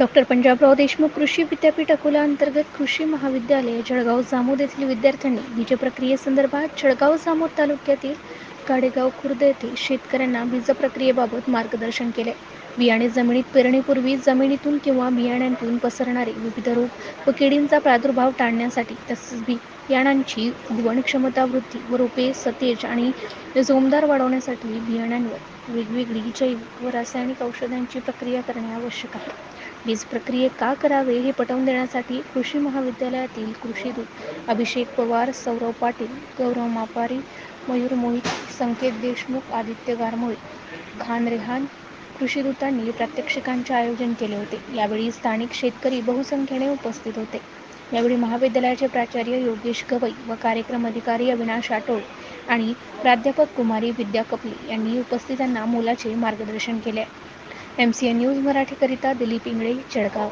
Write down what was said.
Doctor Panjabrao Deshmukh कृषी विद्यापीठ अकोला अंतर्गत कृषी महाविद्यालय जळगाव जामोद येथील विद्यार्थ्यांनी बीज प्रक्रियेसंदर्भात जळगाव जामोद तालुक्यातील काडेगाव खुर्द येथे शेतकऱ्यांना बीज प्रक्रियेबाबत मार्गदर्शन केले. बियाणे जमिनीत पेरणीपूर्वी जमिनीतून किंवा बियाण्यांतून पसरणारे विविध रोग व किडींचा प्रादुर्भाव टाळण्यासाठी तसेच बी बियाणांची उगवणक्षमता वृद्धी व रोपे सतेज आणि जोमदार वाढवण्यासाठी बियाण्यांवर वेगवेगळी जैविक व रासायनिक औषधांची प्रक्रिया करणे आवश्यक आहे. बीज प्रक्रियेत का करावे हे पटवून देण्यासाठी कृषी महाविद्यालयातील कृषीदूत अभिषेक पवार सौरव पाटील गौरव मापारी मयूर मोहित संकेत देशमुख आदित्य गारमोळे खान रेहान कृषीदूतांनी प्रात्यक्षिकांचे आयोजन केले होते. यावेळी स्थानिक शेतकरी बहुसंख्येने उपस्थित होते. यावेळी महाविद्यालयाचे प्राचार्य योगेश गवई व कार्यक्रम अधिकारी अविनाश आटोळ आणि प्राध्यापक कुमारी विद्या कपले यांनी उपस्थितांना मोलाचे मार्गदर्शन केले. एम सी एन न्यूज मराठीकरिता दिलीप इंगळे जळगाव.